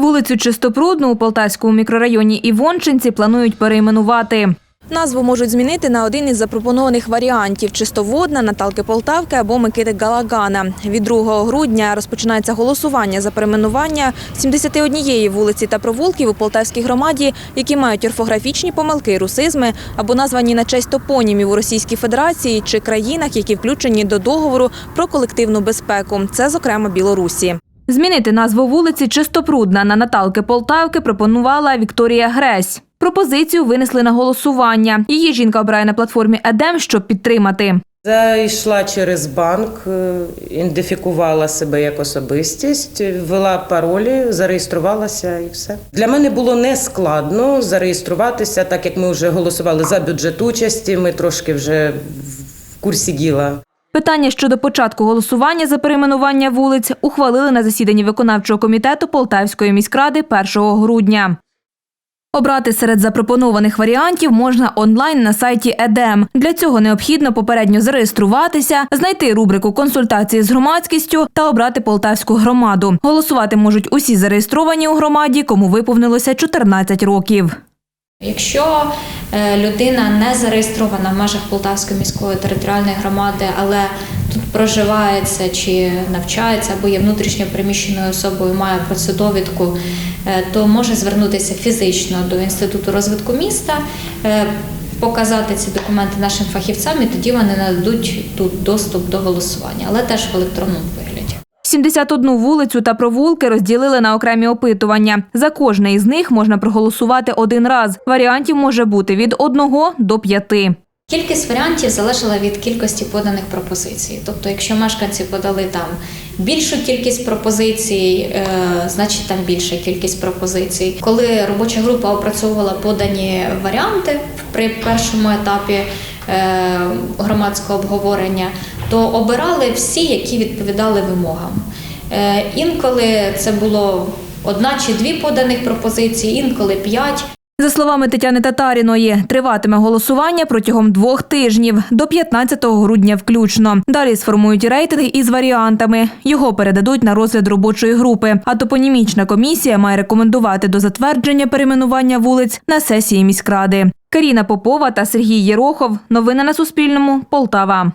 Вулицю Чистопрудну у Полтавському мікрорайоні Івончинці планують перейменувати. Назву можуть змінити на один із запропонованих варіантів – Чистоводна, Наталки Полтавки або Микити Галагана. Від 2 грудня розпочинається голосування за перейменування 71 вулиці та провулків у Полтавській громаді, які мають орфографічні помилки, русизми або названі на честь топонімів у Російській Федерації чи країнах, які включені до договору про колективну безпеку. Це, зокрема, Білорусі. Змінити назву вулиці Чистопрудна на Наталки Полтавки пропонувала Вікторія Гресь. Пропозицію винесли на голосування. Її жінка обирає на платформі Едем, щоб підтримати. Зайшла через банк, е, ідентифікувала себе як особистість, ввела паролі, зареєструвалася і все. Для мене було не складно зареєструватися, так як ми вже голосували за бюджет участі. Ми трошки вже в курсі діла. Питання щодо початку голосування за перейменування вулиць ухвалили на засіданні виконавчого комітету Полтавської міськради 1 грудня. Обрати серед запропонованих варіантів можна онлайн на сайті ЕДЕМ. Для цього необхідно попередньо зареєструватися, знайти рубрику консультації з громадськістю та обрати полтавську громаду. Голосувати можуть усі зареєстровані у громаді, кому виповнилося 14 років. Якщо е, людина не зареєстрована в межах Полтавської міської територіальної громади, але тут проживається чи навчається або є внутрішньо переміщеною особою, має про це довідку, е, то може звернутися фізично до інституту розвитку міста, е, показати ці документи нашим фахівцям, і тоді вони нададуть тут доступ до голосування, але теж в електронному вигляді. 71 вулицю та провулки розділили на окремі опитування. За кожне із них можна проголосувати один раз. Варіантів може бути від одного до п'яти. Кількість варіантів залежала від кількості поданих пропозицій. Тобто, якщо мешканці подали там більшу кількість пропозицій, е, значить там більша кількість пропозицій. Коли робоча група опрацьовувала подані варіанти при першому етапі е, громадського обговорення, то обирали всі, які відповідали вимогам. Е, інколи це було одна чи дві поданих пропозиції, інколи п'ять. За словами Тетяни Татаріної, триватиме голосування протягом двох тижнів до 15 грудня включно. Далі сформують рейтинг із варіантами. Його передадуть на розгляд робочої групи. А топонімічна комісія має рекомендувати до затвердження перейменування вулиць на сесії міськради. Каріна Попова та Сергій Єрохов. Новини на Суспільному. Полтава.